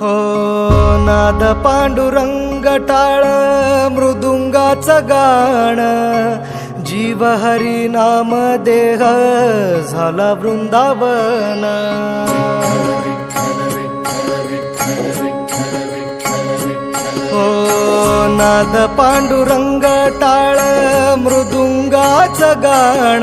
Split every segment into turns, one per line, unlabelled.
हो नाद पांडुरंग टाळ मृदुंगाचं गाण. जीव हरी नाम देह झाला वृंदावन. हो नाद पांडुरंग टाळ मृदुंगाचं गाण.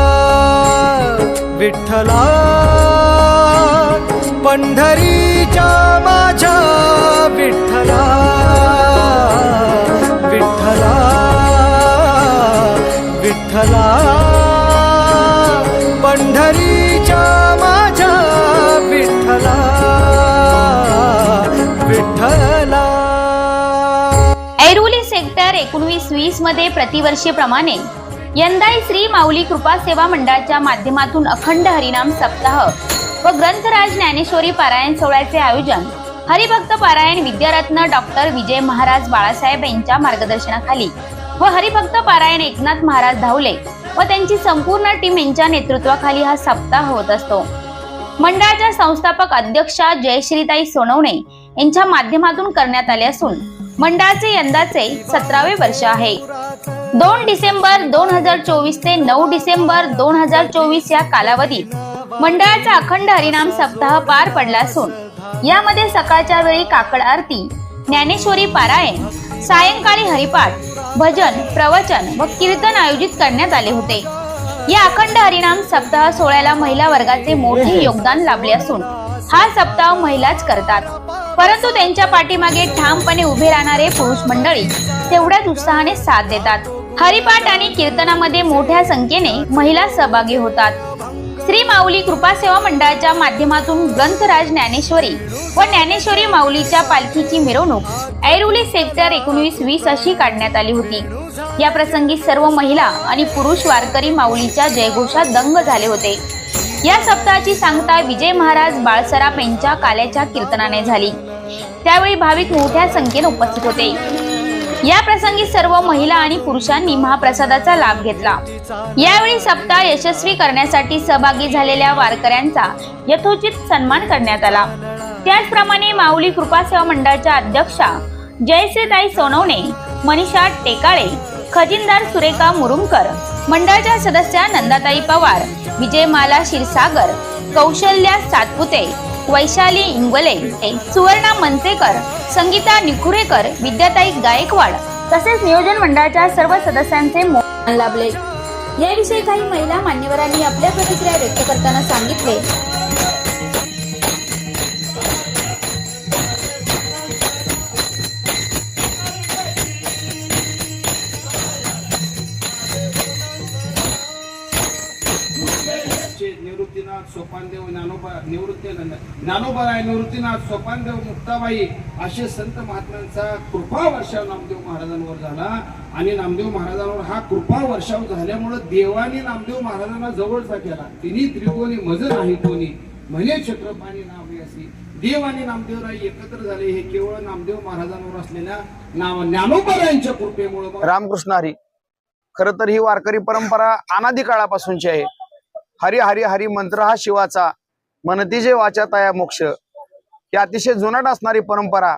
विठ्ठला पंढरीच्या माझ्या विठ्ठला विठ्ठला विठ्ठला पंढरीच्या माझ्या विठ्ठला विठ्ठला.
ऐरोली सेक्टर एकोणवीस वीसमध्ये प्रतिवर्षीप्रमाणे यंदाही श्री माऊली कृपा सेवा मंडळाच्या माध्यमातून अखंड हरिनाम सप्ताह व ग्रंथराज ज्ञानेश्वरी पारायण सोहळ्याचे आयोजन. हरिभक्त पारायण विद्यारत्न डॉक्टर विजय महाराज बाळासाहेब यांच्या मार्गदर्शनाखाली व हरिभक्त पारायण एकनाथ महाराज धावले व त्यांची संपूर्ण टीम यांच्या नेतृत्वाखाली हा सप्ताह होत असतो. मंडळाच्या संस्थापक अध्यक्षा जयश्रीताई सोनवणे यांच्या माध्यमातून करण्यात आले असून मंडळाचे यंदाचे सतरावे वर्ष आहे. दोन डिसेंबर दोन हजार चोवीस ते नऊ डिसेंबर दोन हजार चोवीस या कालावधीत मंडळाचा अखंड हरिनाम सप्ताह पार पडला असून यामध्ये सकाळच्या वेळी काकड आरती ज्ञानेश्वरी पारायण सायंकाळी हरिपाठ भजन प्रवचन व कीर्तन आयोजित करण्यात आले होते. या अखंड हरिनाम सप्ताह सोहळ्याला महिला वर्गाचे मोठे योगदान लाभले असून हा सप्ताह महिलाच करतात. परंतु त्यांच्या पाठीमागे ठामपणे उभे राहणारे पुरुष मंडळी तेवढ्याच उत्साहाने साथ देतात. हरिपाठ आणि कीर्तनामध्ये मोठ्या संख्येने महिला सहभागी होतात. श्री माऊली कृपा सेवा मंडळाच्या माध्यमातून ग्रंथराज ज्ञानेश्वरी व ज्ञानेश्वरी माऊलीच्या पालखीची मिरवणूक ऐरोली सेक्टर एकोणवीस वीस अशी काढण्यात आली होती. या प्रसंगी सर्व महिला आणि पुरुष वारकरी माऊलीच्या जयघोषात दंग झाले होते. या सप्ताहाची सांगता विजय महाराज बाळसराफ यांच्या काल्याच्या कीर्तनाने झाली. त्यावेळी भाविक मोठ्या संख्येने उपस्थित होते. या प्रसंगी सर्व महिला आणि पुरुषांनी महाप्रसादाचा लाभ घेतला. यावेळी सप्ताह यशस्वी करण्यासाठी सहभागी झालेल्या वारकऱ्यांचा यथोचित सन्मान करण्यात आला. त्याचप्रमाणे माऊली कृपा सेवा मंडळाच्या अध्यक्षा जयश्रीताई सोनवणे मनीषा टेकाळे खजिनदार सुरेखा मुरुमकर मंडळाच्या सदस्या नंदाताई पवार विजयमाला क्षीरसागर कौशल्या सातपुते वैशाली इंगोले सुवर्णा मनसेकर संगीता निखुरेकर विद्याताई गायकवाड तसेच नियोजन मंडळाच्या सर्व सदस्यांचे लाभले याविषयी काही महिला मान्यवरांनी आपल्या प्रतिक्रिया व्यक्त करताना सांगितले.
सोपानदेव ज्ञानोबा निवृत्ती ज्ञानोबा आहे निवृत्तीनाथ सोपानदेव मुक्ताबाई असे संत महात्म्यांचा कृपा वर्षाव नामदेव महाराजांवर झाला. आणि नामदेव महाराजांवर हा कृपा वर्षाव झाल्यामुळं देवाने नामदेव महाराजांना जवळचा केला. तिन्ही त्रिकोणी मज नाही कोणी. म्हणे छत्रपाणी नावे असे. देव आणि नामदेवराय एकत्र झाले. हे केवळ नामदेव महाराजांवर असलेल्या नाव ज्ञानोबरायांच्या कृपेमुळे
रामकृष्ण हरी. खर तर ही वारकरी परंपरा अनादी काळापासूनची आहे. हरी हरी हरी मंत्र हा शिवाचा. मनती जे वाचत मोक्ष. ही अतिशय जुनाट असणारी परंपरा.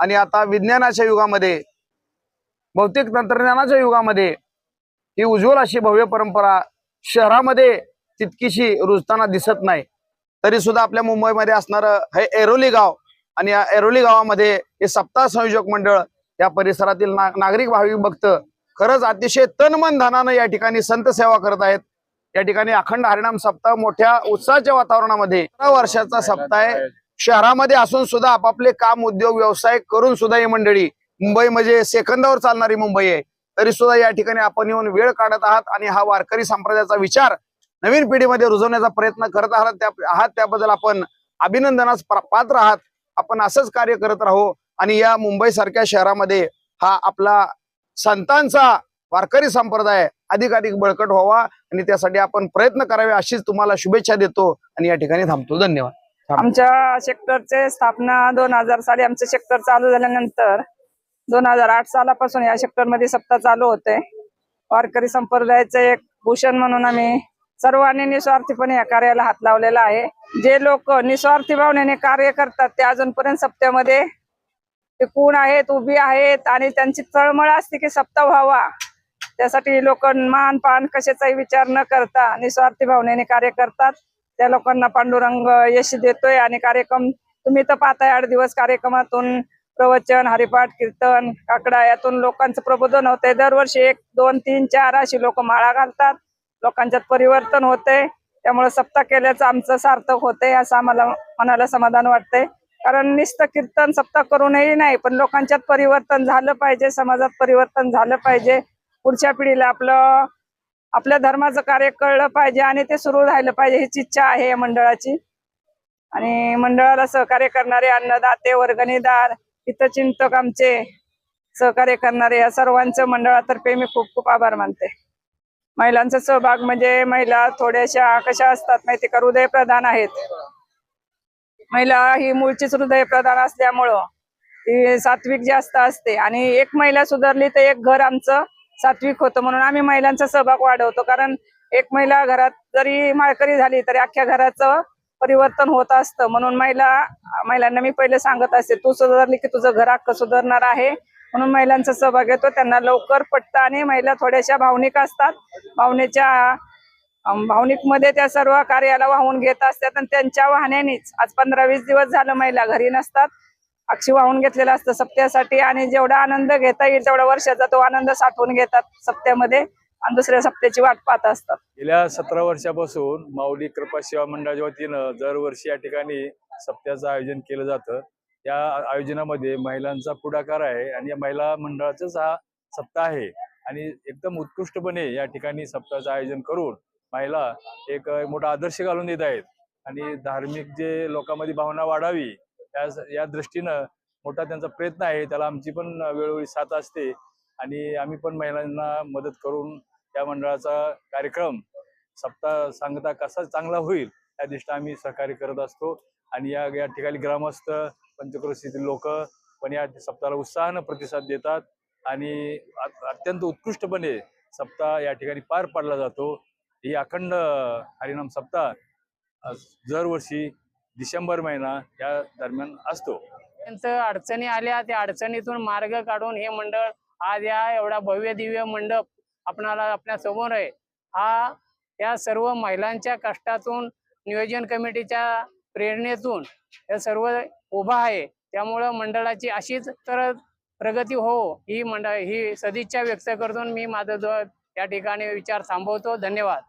आणि आता विज्ञानाच्या युगामध्ये भौतिक तंत्रज्ञानाच्या युगामध्ये ही उज्ज्वल अशी भव्य परंपरा शहरामध्ये तितकीशी रुजताना दिसत नाही. तरी सुद्धा आपल्या मुंबईमध्ये असणारं हे एरोली गाव आणि या एरोली गावामध्ये हे सप्ताह संयोजक मंडळ या परिसरातील ना नागरिक भाविक भक्त खरंच अतिशय तन मन धनानं या ठिकाणी संत सेवा करत आहेत. या ठिकाणी अखंड हरिणाम सप्ताह मोठ्या उत्साहाच्या वातावरणामध्ये वर्षाचा सप्ताह आहे. शहरामध्ये असून सुद्धा आपापले काम उद्योग व्यवसाय करून सुद्धा ही मंडळी मुंबई म्हणजे सेकंदावर चालणारी मुंबई आहे. तरी सुद्धा या ठिकाणी आपण येऊन वेळ काढत आहात आणि हा वारकरी संप्रदायाचा विचार नवीन पिढीमध्ये रुजवण्याचा प्रयत्न करत आहात. त्या आहात. त्याबद्दल आपण अभिनंदनास पात्र आहात. आपण असंच कार्य करत राहू आणि या मुंबई सारख्या शहरामध्ये हा आपला संतांचा वारकरी संप्रदाय अधिकाधिक बळकट व्हावा. आणि त्यासाठी आपण प्रयत्न करावे अशीच तुम्हाला शुभेच्छा देतो आणि या ठिकाणी थांबतो. धन्यवाद.
आमच्या सेक्टरचे स्थापना दोन हजार साली आमचं सेक्टर चालू झाल्यानंतर दोन हजार आठ सालापासून या सेक्टरमध्ये सप्ताह चालू होते. वारकरी संप्रदायाचं एक भूषण म्हणून आम्ही सर्वांनी निस्वार्थीपणे या कार्याला हात लावलेला आहे. जे लोक निस्वार्थी भावनेने कार्य करतात ते अजूनपर्यंत सप्त्यामध्ये ते कोण आहेत उभी आहेत आणि त्यांची तळमळ असते की सप्ताह व्हावा. त्यासाठी लोक मान पान कशाचाही विचार न करता निस्वार्थी भावनेने कार्य करतात. त्या लोकांना पांडुरंग यश देतोय आणि कार्यक्रम तुम्ही तर पाहताय आठ दिवस कार्यक्रमातून प्रवचन हरिपाठ कीर्तन काकडा यातून लोकांचं प्रबोधन होते दरवर्षी एक दोन तीन चार अशी लोक माळा घालतात. लोकांच्यात परिवर्तन होते त्यामुळे सप्ताह केल्याचं आमचं सार्थक होतंय असं आम्हाला मनाला समाधान वाटतंय. कारण निस्त कीर्तन सप्ताह करूनही नाही पण लोकांच्यात परिवर्तन झालं पाहिजे समाजात परिवर्तन झालं पाहिजे. पुढच्या पिढीला आपलं आपल्या धर्माचं कार्य कळलं पाहिजे आणि ते सुरू राहिलं पाहिजे हीच इच्छा आहे या मंडळाची. आणि मंडळाला सहकार्य करणारे अन्नदाते वर्गणीदार हितचिंतक आमचे सहकार्य करणारे या सर्वांचं मंडळातर्फे मी खूप खूप आभार मानते. महिलांचा सहभाग म्हणजे महिला थोड्याशा कशा असतात माहिती का? हृदय प्रधान आहेत. महिला ही मूळचीच हृदय प्रधान असल्यामुळं ती सात्विक जास्त असते. आणि एक महिला सुधारली तर एक घर आमचं सात्विक होतं म्हणून आम्ही महिलांचा सहभाग वाढवतो. कारण एक महिला घरात जरी माळकरी झाली तरी अख्ख्या घराचं परिवर्तन होत असतं. म्हणून महिला महिलांना मी पहिले सांगत असते तू सुधारली की तुझं घर अख्खं सुधारणार आहे. म्हणून महिलांचा सहभाग येतो त्यांना लवकर पटतं आणि महिला थोड्याशा भावनिक असतात. भावनेच्या भावनिकमध्ये भावनिकमध्ये त्या सर्व कार्याला वाहून घेत असतात आणि त्यांच्या वाहण्यानेच आज पंधरा वीस दिवस झालं महिला घरी नसतात. अक्षी वाहून घेतलेलं असतं सप्त्यासाठी आणि जेवढा आनंद घेता येईल तेवढा वर्षाचा तो आनंद साठवून घेतात सप्त्यामध्ये आणि दुसऱ्या सप्त्याची वाट पाहत असतात.
गेल्या सतरा वर्षापासून माऊली कृपा सेवा मंडळाच्या वतीनं दरवर्षी या ठिकाणी सप्त्याचं आयोजन केलं जातं. या आयोजनामध्ये महिलांचा पुढाकार आहे आणि या महिला मंडळाचाच हा सप्ताह आहे. आणि एकदम उत्कृष्टपणे या ठिकाणी सप्ताहाचं आयोजन करून महिला एक मोठा आदर्श घालून देत आहेत. आणि धार्मिक जे लोकांमध्ये भावना वाढावी या या दृष्टीनं मोठा त्यांचा प्रयत्न आहे. त्याला आमची पण वेळोवेळी साथ असते. आणि आम्ही पण महिलांना मदत करून या मंडळाचा कार्यक्रम सप्ताह सांगता कसा चांगला होईल या दृष्टीने आम्ही सहकार्य करत असतो. आणि या या ठिकाणी ग्रामस्थ पंचक्रोशीतील लोक पण या सप्ताहाला उत्साहानं प्रतिसाद देतात. आणि अत्यंत उत्कृष्टपणे सप्ताह या ठिकाणी पार पाडला जातो. ही अखंड हरिनाम सप्ताह दरवर्षी डिसेंबर महिना या दरम्यान असतो.
त्यांचं अडचणी आल्या त्या अडचणीतून मार्ग काढून हे मंडळ आज या एवढा भव्य दिव्य मंडप आपणाला आपल्यासमोर आहे. हा या सर्व महिलांच्या कष्टातून नियोजन कमिटीच्या प्रेरणेतून हे सर्व उभा आहे. त्यामुळं मंडळाची अशीच तर प्रगती हो ही मंडळ ही सदिच्छा व्यक्त करतो मी माझं या ठिकाणी विचार थांबवतो. धन्यवाद.